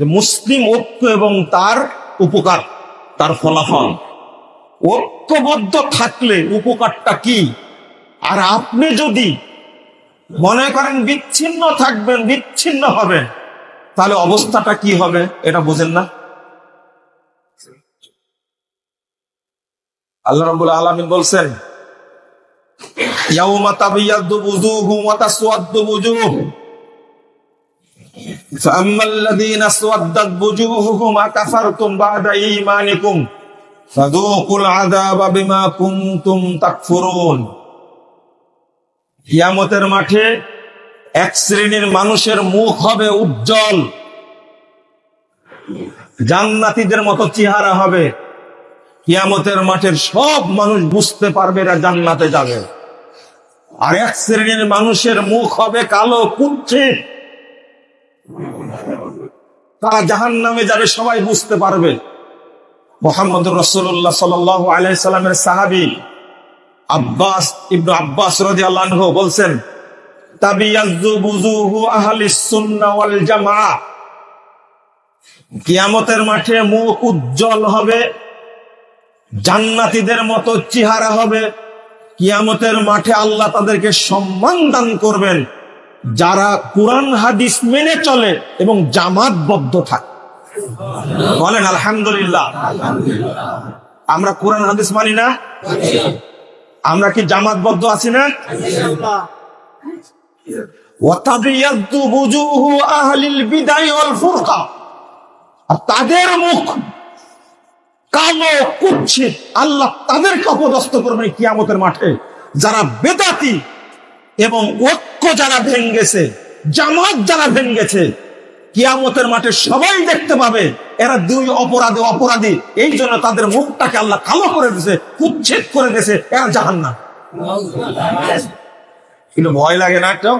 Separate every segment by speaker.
Speaker 1: যে মুসলিম ঐক্য এবং তার উপকার, তার ফলাফল। ঐক্যবদ্ধ থাকলে উপকারটা কি? আর আপনি যদি মনে করেন বিচ্ছিন্ন থাকবেন, বিচ্ছিন্ন হবেন, তাহলে অবস্থাটা কি হবে? এটা বোঝেন না। আল্লাহ রাব্বুল আলামিন বলছেন فأما الذين اسودت وجوههم أكفرتم بعد إيمانكم فذوقوا العذاب بما كنتم تكفرون কিয়ামতের মাঠে এক শ্রেণীর মানুষের মুখ হবে উজ্জ্বল জান্নাতীদের মতো চেহারা হবে কিয়ামতের মাঠের সব মানুষ বুঝতে পারবে এরা জান্নাতে যাবে আর এক শ্রেণীর মানুষের মুখ হবে কালো কুচ্ছিত তারা জাহান নামে যাবে, সবাই বুঝতে পারবে। মোহাম্মদ রসুল্লাহ সাল আলাইসাল্লামের সাহাবি আব্বাস ইবনু আব্বাস রদি আল্লাহ বলছেন কিয়ামতের মাঠে মুখ উজ্জ্বল হবে, জান্নাতীদের মতো চেহারা হবে। কিয়ামতের মাঠে আল্লাহ তাদেরকে সম্মান দান করবেন। যারা কোরআন হাদিস মেনে চলে এবং জামাতবদ্ধ থাকে। বলেন, আলহামদুলিল্লাহ। আমরা কোরআন হাদিস মানি না? আমরা কি জামাতবদ্ধ আছি না? তাদের মুখ কালো কুচ্ছিত আল্লাহ তাদেরকে অপদস্থ করবেন কিয়ামতের মাঠে। যারা বেদাতি এবং ঐক্য যারা ভেঙ্গেছে, জামাত যারা ভেঙ্গেছে, কিয়ামতের মাঠে সবাই দেখতে পাবে, এরা দুই অপরাধী অপরাধী। এই জন্য তাদের মুখটাকে আল্লাহ কালো করে দিয়েছে কুচ্ছেদ করে দিয়েছে এরা জাহান না কিন্তু ভয় লাগে না একটা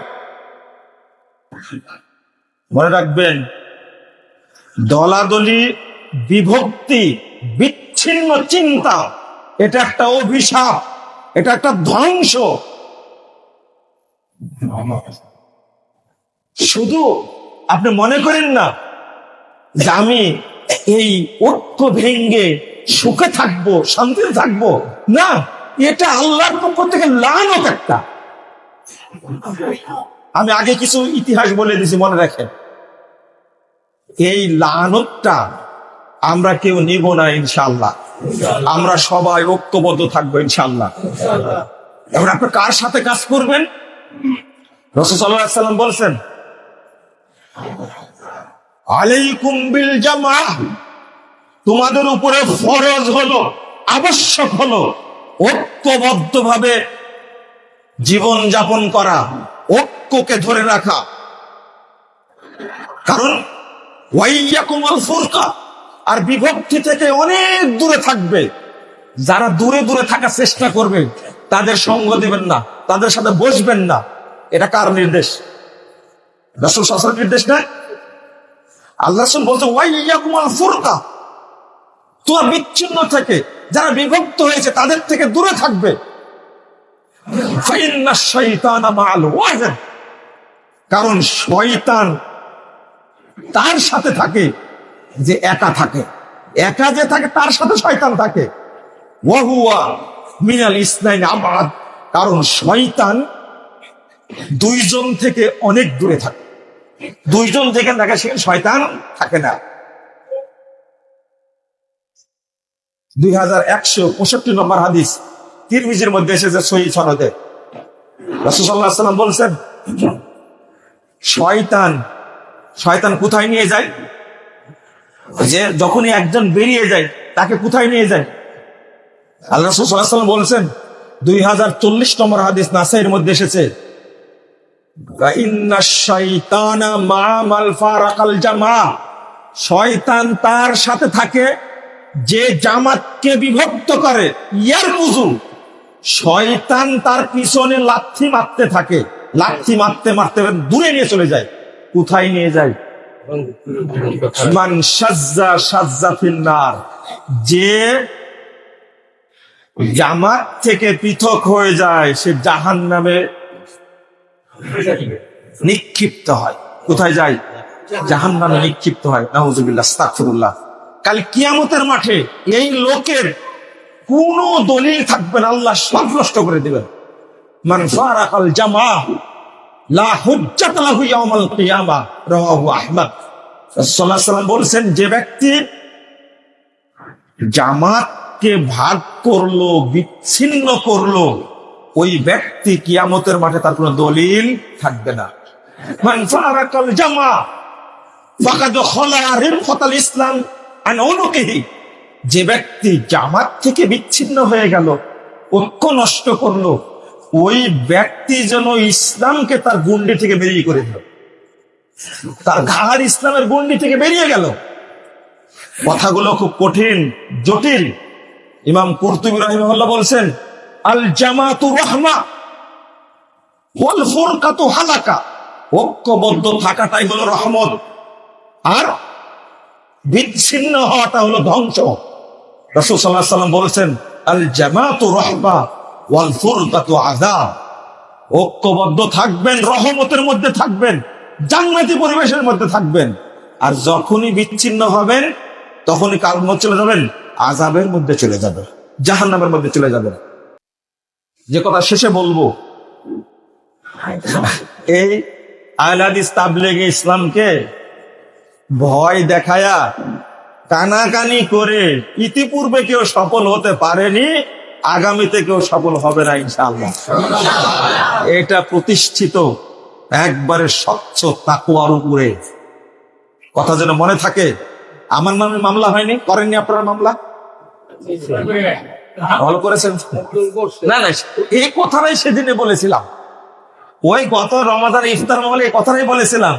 Speaker 1: মনে রাখবেন, দলাদলি, বিভক্তি, বিচ্ছিন্ন চিন্তা, এটা একটা অভিশাপ, এটা একটা ধ্বংস। শুধু আপনি মনে করেন না যে আমি এই ঐক্য ভেঙ্গে সুখে থাকব, শান্তিতে থাকব। না, এটা আল্লাহর পক্ষ থেকে লানত একটা। আমি আগে কিছু ইতিহাস বলে দিছি, মনে রাখেন। এই লানতটা আমরা কেউ নিব না ইনশাল্লাহ আমরা সবাই ঐক্যবদ্ধ থাকব ইনশাল্লাহ এবার আপনি কার সাথে কাজ করবেন? রসুসাল্লাম বলছেন, আলাইকুম বিল জামা তোমাদের উপরে ফরজ হলো, আবশ্যক হলো ঐক্যবদ্ধ ভাবে জীবন যাপন করা, ঐক্যকে ধরে রাখা। কারণ আর বিভক্তি থেকে অনেক দূরে থাকবে। যারা দূরে দূরে থাকার চেষ্টা করবে, তাদের সঙ্গ দেবেন না। তাদের সাথে বসবেন না। এটা কার নির্দেশ? রসুল শাসনের নির্দেশ না? আল্লাহ রসুল ওয়াইয়াকুমাল ফুরকা। তোমার বিচ্ছিন্ন থেকে যারা বিভক্ত হয়েছে, তাদের থেকে দূরে থাকবে। কারণ শয়তান তার সাথে থাকে যে একা থাকে। একা যে থাকে, তার সাথে শয়তান থাকে। ওয়াহুয়া মিনাল ইসনাইন আবাদ। কারণ শয়তান দুইজন থেকে অনেক দূরে থাকে। দুইজন থেকে দেখা সেখানে শয়তান থাকে না। দুই হাজার একশো পঁয়ষট্টি নম্বর হাদিস, তিরমিজির মধ্যে এসেছে সহি সনদে। রসুল্লাহ সাল্লাম বলছেন, শয়তান শয়তান কোথায় নিয়ে যায়? যে যখনই একজন বেরিয়ে যায়, তাকে কোথায় নিয়ে যায়? আল্লাহ রসুল্লাহাম বলছেন দুই হাজার চল্লিশ নম্বর হাদিস নাসাইয়ের মধ্যে এসেছে শয়তান তার সাথে থাকে যে জামাতকে বিভক্ত করে ইয়ার বুঝু শয়তান তার পিছনে লাথি মারতে থাকে, লাথি মারতে মারতে দূরে নিয়ে চলে যায়, কোথায় নিয়ে যায়? সাজ্জা সাজ্জা ফিন্নার যে জামাত থেকে পৃথক হয়ে যায়, সে জাহান নামে নিক্ষিপ্ত হয়। কোথায় যায়? জাহান নামে নিক্ষিপ্ত হয়। নাহুজুবিল্লাহ কাল কিয়ামতের মাঠে এই লোকের কোন দলিল থাকবে না, আল্লাহ সব নষ্ট করে দেবেন। জামা লা হুজ্জাত বলছেন, যে ব্যক্তি জামাতকে ভাগ করল, বিচ্ছিন্ন করল। ওই ব্যক্তি কিয়ামতের মাঠে তার কোনো দলিল থাকবে না। ইসলাম যে ব্যক্তি জামাত থেকে বিচ্ছিন্ন হয়ে গেল, ঐক্য নষ্ট করল, ওই ব্যক্তি যেন ইসলামকে তার গুন্ডি থেকে বেরিয়ে করে দিল। তার ঘাড় ইসলামের গুন্ডি থেকে বেরিয়ে গেল। কথাগুলো খুব কঠিন, জটিল। ইমাম কর্তুবী রহিমহল্লা বলছেন, আল জামাতু রহমা, ওয়াল ফুরকাতু হালাকা। ঐক্যবদ্ধ থাকাটাই হলো রহমত। আর বিচ্ছিন্ন হওয়াটা হলো ধ্বংস। রসুল সাল্লাহ বলেছেন, আল জামাতু রহমা, ওয়াল ফুরকাতু আযাব। ঐক্যবদ্ধ থাকবেন, রহমতের মধ্যে থাকবেন, জান্নাতি পরিবেশের মধ্যে থাকবেন। আর যখনই বিচ্ছিন্ন হবেন, তখনই মধ্যে চলে যাবেন। আজাবের মধ্যে চলে যাবেন জাহান্নামের মধ্যে চলে যাবেন যে কথা শেষে বলব, এই আহলাদিস তাবলেগে ইসলামকে ভয় দেখায়া কানাকানি করে ইতিপূর্বে কেউ সফল হতে পারেনি, আগামীতে কেউ সফল হবে না ইনশাআল্লাহ। এটা প্রতিষ্ঠিত একবারে স্বচ্ছ তাকুয়ার উপরে। কথা যেন মনে থাকে, আমার নামে মামলা হয়নি, করেননি আপনারা মামলা? ভালো করেছেন? না না, এই কথাটাই সেদিনে বলেছিলাম। ওই গত রমাদান, ইফতার মহলে এই কথাটাই বলেছিলাম।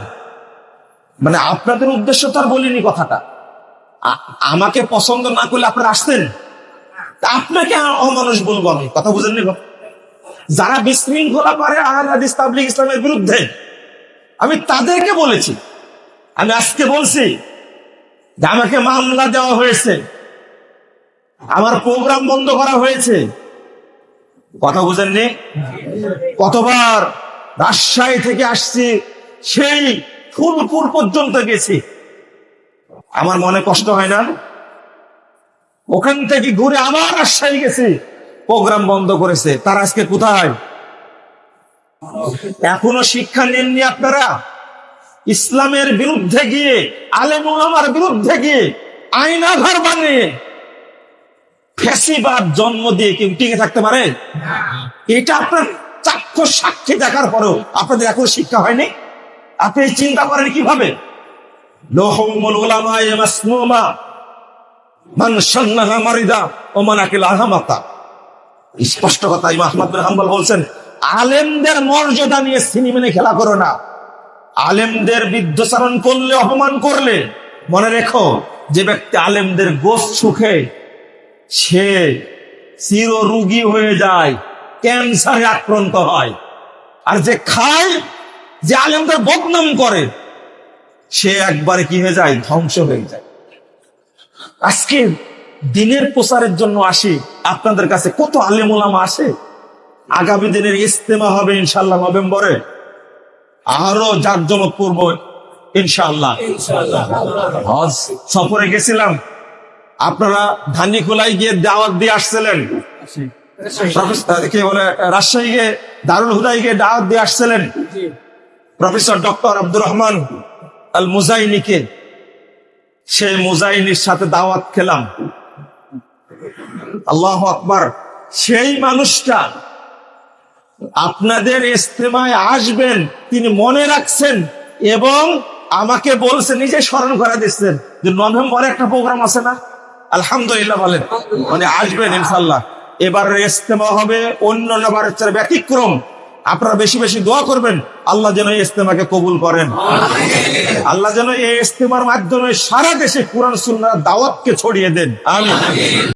Speaker 1: মানে আপনাদের উদ্দেশ্য তো আর বলিনি কথাটা। আমাকে পছন্দ না করলে আপনারা আসতেন? আপনাকে অমানুষ বলব আমি, কথা বুঝেননি? যারা বিশৃঙ্খলা পারে আহল হাদিস তাবলিগ ইসলামের বিরুদ্ধে, আমি তাদেরকে বলেছি। আমি আজকে বলছি যে আমাকে মামলা দেওয়া হয়েছে। আমার প্রোগ্রাম বন্ধ করা হয়েছে। কথা বুঝেননি? কতবার রাজশাহী থেকে আসছি, সেই ফুলপুর পর্যন্ত গেছি। আমার মনে কষ্ট হয় না? ওখান থেকে ঘুরে আবার রাজশাহী গেছি। প্রোগ্রাম বন্ধ করেছে। তার আজকে কোথায়? এখনও শিক্ষা নেননি আপনারা? ইসলামের বিরুদ্ধে গিয়ে আলেম ওলামার বিরুদ্ধে গিয়ে, আইনাঘর বানিয়ে ফ্যাসিবাদ জন্ম দিয়ে কেউ টিকে থাকতে পারে? এটা আপনার চাক্ষ সাক্ষী দেখার পরেও আপনাদের এখন শিক্ষা হয়নি? আপনি চিন্তা করেন কীভাবে? স্পষ্ট কথা আহমদ বলছেন, আলেমদের মর্যাদা নিয়ে সিনেমেনে খেলা করো না। আলেমদের বিদ্যচারণ করলে, অপমান করলে, মনে রেখো, যে ব্যক্তি আলেমদের গোস সুখে সে চির রুগী হয়ে যায় ক্যান্সারে আক্রান্ত হয়। আর যে খায় যে আলেমদের বদনাম করে সে একবারে কি হয়ে যায়? ধ্বংস হয়ে যায়। আজকে দিনের প্রচারের জন্য আসি আপনাদের কাছে কত আলেমুলামা আসে আগামী দিনের ইস্তেমা হবে ইনশাল্লাহ নভেম্বরে। আরও জাকজমক পূর্ব ইনশাল্লাহ হজ সফরে গেছিলাম। আপনারা ধানিখোলায় গিয়ে দাওয়াত দিয়ে আসছিলেন। রাজশাহী গিয়ে দারুল হুদাই গিয়ে দাওয়াত দিয়ে আসছিলেন। প্রফেসর ডক্টর আব্দুর রহমান আল মুজাইনিকে। সেই মুজাইনির সাথে দাওয়াত খেলাম। আল্লাহ আকবার। সেই মানুষটা আপনাদের ইস্তেমায় আসবেন তিনি মনে রাখছেন এবং আমাকে বলছেন নিজে স্মরণ করে দিচ্ছেন যে নভেম্বরে একটা প্রোগ্রাম আছে না? আলহামদুলিল্লাহ বলেন। মানে আসবেন ইনশাল্লাহ এবারের ইস্তেমা হবে অন্য নবারের চেয়ে ব্যতিক্রম। আপনারা বেশি বেশি দোয়া করবেন, আল্লাহ যেন ইস্তেমাকে কবুল করেন। আল্লাহ যেন এই ইস্তেমার মাধ্যমে সারা দেশে কোরআন সুন্নার দাওয়াতকে ছড়িয়ে দেন। আমি